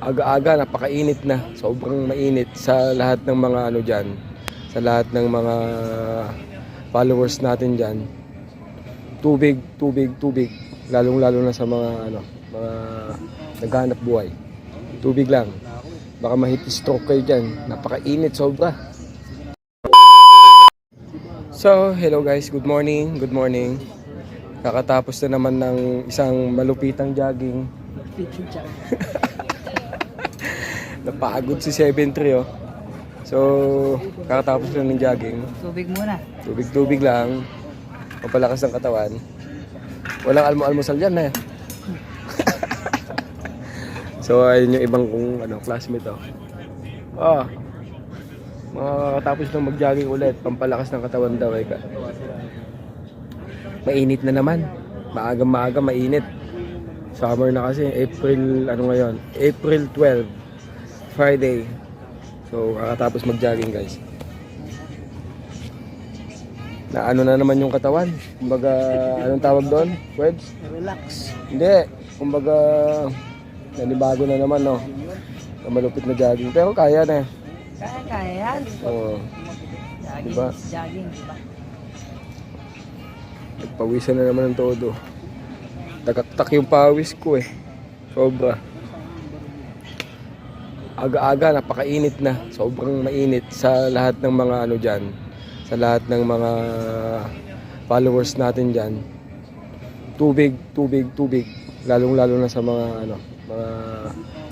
aga-aga, napakainit na. Sobrang mainit sa lahat ng mga ano dyan. Sa lahat ng mga followers natin dyan. Tubig, tubig, tubig. Lalong-lalo na sa mga ano, mga naghahanap buhay. Tubig lang. Baka mahit stroke kayo dyan. Napakainit sobra. So, hello guys. Good morning. Good morning. Kakatapos na naman ng isang malupitang jogging. Napagod si 7-3 oh. So, kakatapos lang ng jogging. Tubig muna. Tubig-tubig lang. Papalakas ng katawan. Walang almo-almusal dyan eh. so, ayun yung ibang kong ano, classmate oh. Ah. Makakatapos lang mag-jogging ulit. Pampalakas ng katawan daw eh. Mainit na naman. Maaga maaga mainit. Summer na kasi. April, ano ngayon? April 12. Friday. So, kakatapos mag-jogging guys. Na ano na naman yung katawan. Kumbaga, anong tawag doon? Webs? Relax. Hindi. Kumbaga, nanibago na naman, no? Na malupit na jogging. Pero kaya na. eh. Kaya, kaya yan. Oo. Jogging, Diba? jogging. Diba? Nagpawisan na naman ng todo. Tagaktak yung pawis ko eh. Sobra. Aga-aga, napakainit na. Sobrang mainit sa lahat ng mga ano dyan. Sa lahat ng mga followers natin dyan. Tubig, tubig, tubig. Lalong-lalo na sa mga ano, mga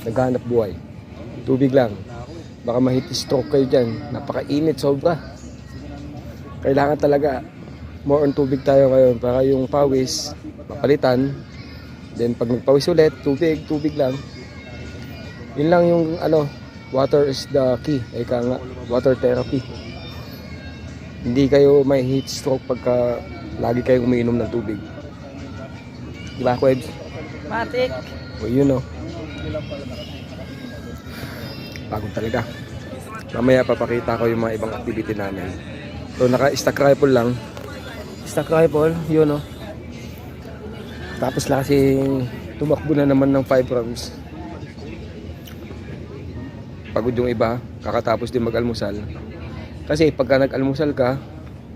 naghahanap buhay. Tubig lang. Baka mahit stroke kayo dyan. Napakainit, sobra. Kailangan talaga more on tubig tayo ngayon para yung pawis mapalitan. Then pag nagpawis ulit, tubig, tubig lang. Yun lang yung ano, water is the key. Ika nga, water therapy. Hindi kayo may heat stroke pagka lagi kayong umiinom ng tubig. Di ba, Kwebs? Matik. O yun o. Pagod talaga. Mamaya papakita ko yung mga ibang activity namin. So naka-stack rifle lang. Stack rifle, yun o. Tapos lang kasing tumakbo na naman ng 5 rounds. Pagod yung iba, kakatapos din mag-almusal. Kasi pagka nag-almusal ka,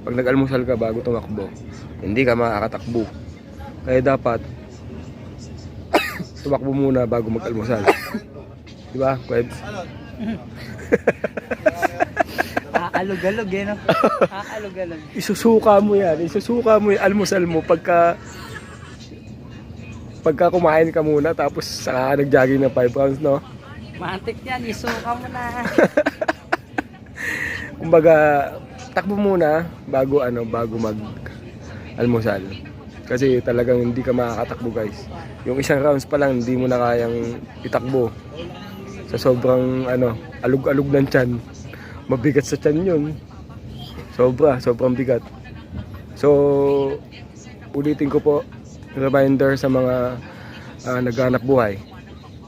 pag nag-almusal ka bago tumakbo, hindi ka makakatakbo. Kaya dapat tumakbo muna bago mag-almusal. Di ba, Kwebs? Aalog-alog eh, no? Aalog-alog. Isusuka mo yan. Isusuka mo yung almusal mo pagka pagka kumain ka muna tapos saka ka nag-jogging ng 5 rounds, no? Matik yan, isuka mo na. Kumbaga, takbo muna bago ano, bago mag almusal. Kasi talagang hindi ka makakatakbo, guys. Yung isang rounds pa lang hindi mo na kayang itakbo. Sa sobrang ano, alug-alug ng tiyan. Mabigat sa tiyan 'yun. Sobra, sobrang bigat. So, ulitin ko po, reminder sa mga ah, naghanap buhay.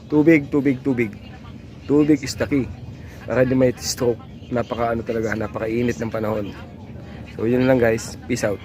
Tubig, tubig, tubig. Tubig is the. Para hindi may stroke. Napaka ano talaga, napakainit ng panahon. So, yun lang guys. Peace out.